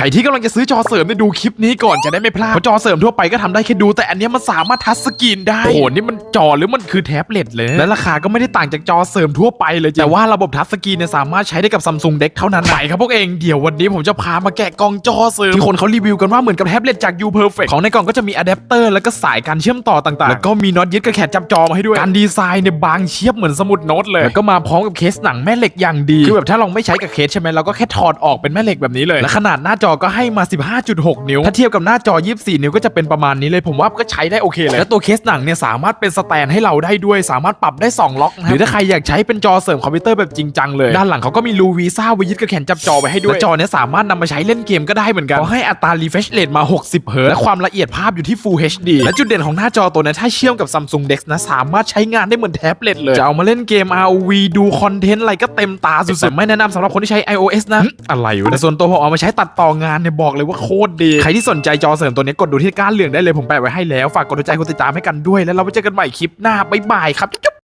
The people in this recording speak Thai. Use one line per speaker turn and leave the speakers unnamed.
ใครที่กำลังจะซื้อจอเสริมเนี่ยดูคลิปนี้ก่อนจะได้ไม่พลาดเพราะจอเสริมทั่วไปก็ทำได้แค่ดู แต่อันเนี้ยมันสามารถทัชสกรีนได้โอ้โหนี่มันจอหรือมันคือแท็บเล็ตเลยและราคาก็ไม่ได้ต่างจากจอเสริมทั่วไปเลยแต่ว่าระบบทัชสกรีนเนี่ยสามารถใช้ได้กับซัมซุงเด็กเท่านั้นไปครับพวกเองเดี๋ยววันนี้ผมจะพามาแกะกล่องจอเสริมที่คนเขารีวิวกันว่าเหมือนกับแท็บเล็ตจาก U Perfect ของในกล่องก็จะมีอะแดปเตอร์แล้วก็สายการเชื่อมต่อต่างๆ แล้วก็มีน็อตยึดกระแขนจับจอมาให้ด้วยการดีไซน์เนี่ยบางเชียบเหมือนสมุดโน้ตเลยแล้วก็มาพร้อมกับเคสหนังแม่เหล็กอย่างดีคือแบบถ้าเราไม่ใช้กับเคสใช่ไหมเราก็แค่ถอดออกเป็นแม่เหล็กแบบนี้เลยและขนาดหน้าจอก็ให้มา 15.6 นิ้ว ถ้าเทียบกับหน้าจอ 24 นิ้วก็จะเป็นประมาณนี้เลย ผมว่าก็ใช้ได้โอเคเลย แล้วตัวเคสหนังเนี่ยสามารถเป็นสแตนให้เราได้ด้วย สามารถปรับได้ 2 ล็อกนะครับหรือถ้าใครอยากใช้เป็นจอเสริมคอมพิวเตอร์แบบจริงจังเลย ด้านหลังเขาก็มีรูวีซ่าไว้ยึดกระแขนจับจอไว้ให้ด้วย และจอเนี่ยสามารถนำมาใช้เล่นเกมก็ได้เหมือนกันเขาให้อัตรา refresh rate มา 60เฮิร์ตซ์และความละเอียดภาพอยู่ที่ Full HD และจุดเด่นของหน้าจอตัวเนี้ถ้าเชื่อมกับ Samsung Dex นะสามารถใช้งานได้เหมือนแท็บเล็ตเลยจะเอามาเล่นเกม ROV ดูคอนเทนต์อะไรก็เต็มตาสุดๆไม่แนะนำสำหรับคนที่ใช้ iOS นะอะไรวะแต่ส่วนตัวผมเอามาใช้ตัดต่องงานเนี่ยบอกเลยว่าโคตรดี ใครที่สนใจจอเสริมตัวนี้กดดูที่ก้านเหลืองได้เลยผมแปะไว้ให้แล้ว ฝากกดใจกดติดตามให้กันด้วย แล้วเราไปเจอกันใหม่คลิปหน้าบ๊ายบายครับจุ๊บ